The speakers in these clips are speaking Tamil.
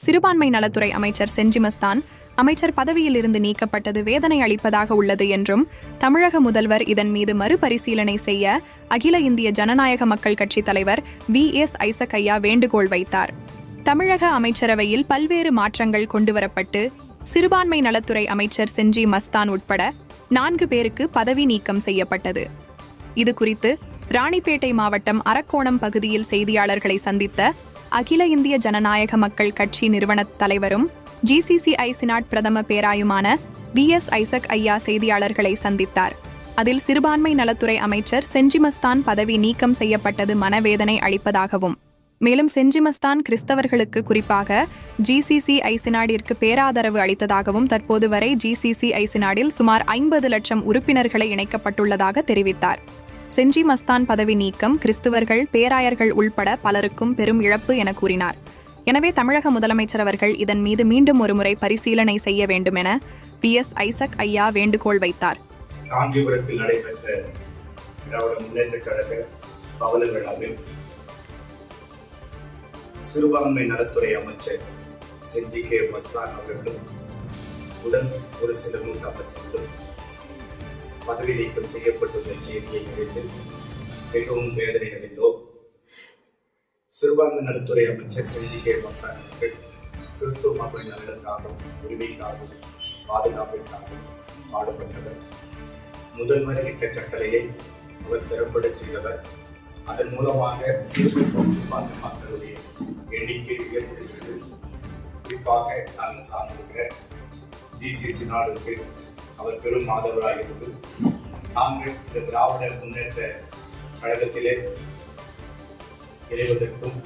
சிறுபான்மை நலத்துறை அமைச்சர் செஞ்சிமஸ்தான் அமைச்சர் பதவியிலிருந்து நீக்கப்பட்டது வேதனை அளிப்பதாக உள்ளது என்றும் தமிழக முதல்வர் இதன் மீது மறுபரிசீலனை செய்ய அகில இந்திய ஜனநாயக மக்கள் கட்சித் தலைவர் வி. எஸ். ஐசக்கையா வேண்டுகோள் வைத்தார். தமிழக அமைச்சரவையில் பல்வேறு மாற்றங்கள் கொண்டுவரப்பட்டு சிறுபான்மை நலத்துறை அமைச்சர் செஞ்சி மஸ்தான் உட்பட நான்கு பேருக்கு பதவி நீக்கம் செய்யப்பட்டது. இது குறித்து ராணிப்பேட்டை மாவட்டம் அரக்கோணம் பகுதியில் செய்தியாளர்களை சந்தித்த அகில இந்திய ஜனநாயக மக்கள் கட்சி நிறுவன தலைவரும் ஜிசிசிஐ சினாட் பிரதம பேராயுமான வி எஸ் ஐசக் ஐயா செய்தியாளர்களை சந்தித்தார். அதில் சிறுபான்மை நலத்துறை அமைச்சர் செஞ்சிமஸ்தான் பதவி நீக்கம் செய்யப்பட்டது மனவேதனை அளிப்பதாகவும் மேலும் செஞ்சிமஸ்தான் கிறிஸ்தவர்களுக்கு குறிப்பாக ஜிசிசி ஐசினாடிற்கு பேராதரவு அளித்ததாகவும் தற்போது வரை ஜிசிசி ஐசினாடில் சுமார் ஐம்பது லட்சம் உறுப்பினர்களை இணைக்கப்பட்டுள்ளதாக தெரிவித்தார். செஞ்சி மஸ்தான் பதவி நீக்கம் கிறிஸ்துவர்கள் பேராயர்கள் உள்பட பலருக்கும் பெரும் இழப்பு என கூறினார். எனவே தமிழக முதலமைச்சர் அவர்கள் இதன் மீது மீண்டும் ஒருமுறை பரிசீலனை செய்ய வேண்டும் என பி. எஸ். ஐசக் ஐயா வேண்டுகோள் வைத்தார். காஞ்சிபுரத்தில் நடைபெற்ற திராவிட முன்னேற்ற கழக பவன விழாவில் சிறுபான்மை நலத்துறை அமைச்சர் செஞ்சி கே. மஸ்தான் அவர்களும் உடன் ஒரு சில மூத்த அமைச்சர்களும் பதவி நீக்கம் செய்யப்பட்டுள்ள செய்தியை அறிந்து மிகவும் வேதனை அடைந்தோம் சிறுபான்மை நலத்துறை அமைச்சர் செஞ்சி கே. மஸ்தான் அவர்கள் கிறிஸ்துவ மக்களின் நலனுக்காகவும் உரிமைக்காகவும் பாதுகாப்பிற்காகவும் பாடுபட்டவர். முதல்வர் இட்ட கட்டளையை அவர் திறம்பட செய்தவர். அதன் மூலமாக சிறுபான்மை மக்களுடைய எண்ணிக்கை உயர்ந்திருக்கிறது. குறிப்பாக நாங்கள் சார்ந்திருக்கிற ஜிசிசி நாடுக்கு அவர் பெரும் மாதவராக இருந்து நாங்கள் இந்த திராவிடர் முன்னேற்ற கழகத்திலே இணைவதற்கும்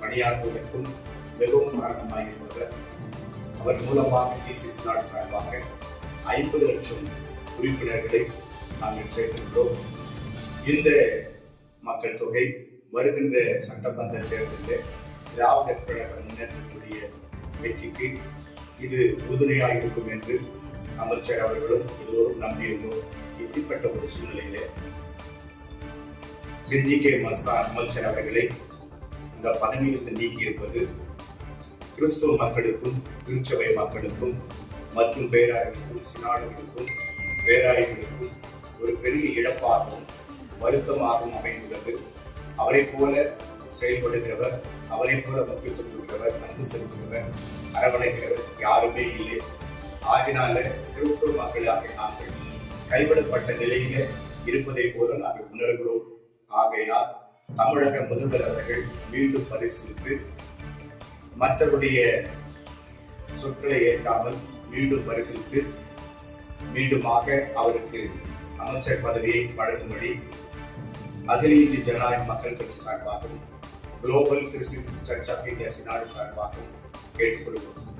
பணியாற்றுவதற்கும் மிகவும் காரணமாக இருந்தவர். அவர் மூலமாக ஜிசிசி நாடு சார்பாக ஐம்பது லட்சம் உறுப்பினர்களை நாங்கள் சேர்த்திருக்கிறோம். இந்த மக்கள் தொகை வருகின்ற சட்டமன்ற தேர்தலில் திராவிட கழக முன்னேற்றத்துடைய வெற்றிக்கு இது உறுதுணையாக இருக்கும் என்று அமைச்சர் அவர்களும் எல்லோரும் நம்பியிருந்தோம் இப்படிப்பட்ட ஒரு சூழ்நிலையிலே செஞ்சி கே மஸ்தான் அமைச்சர் அவர்களை இந்த பதவியிலிருந்து நீக்கியிருப்பது கிறிஸ்துவ மக்களுக்கும் திருச்சபை மக்களுக்கும் மற்றும் பேராயர்களுக்கும் சினாடுகளுக்கும் பேராயர்களுக்கும் ஒரு பெரிய இழப்பாகவும் வருத்தமாகவும் அமைந்துள்ளது. அவரை போல செயல்படுகிறவர் அவரை போல முக்கியத்துவம் கொடுக்கிறவர் அன்பு செலுத்துகிறவர் அரவணைக்கிறவர் யாருமே இல்லை. ஆகினால கிறிஸ்துவ மக்களாக நாங்கள் கைவிடப்பட்ட நிலையில இருப்பதை போல நாங்கள் உணர்கிறோம். ஆகையினால் தமிழக முதல்வர் அவர்கள் மீண்டும் பரிசீலித்து மற்றவருடைய சொற்களை ஏற்காமல் மீண்டும் பரிசீலித்து மீண்டுமாக அவருக்கு அமைச்சர் பதவியை வழங்கும்படி அகில இந்திய ஜனநாயக மக்கள் கட்சி சார்பாகவும் global Christian church of India synod சார்பாகவும் கேட்டுக்கொள்கிறோம்.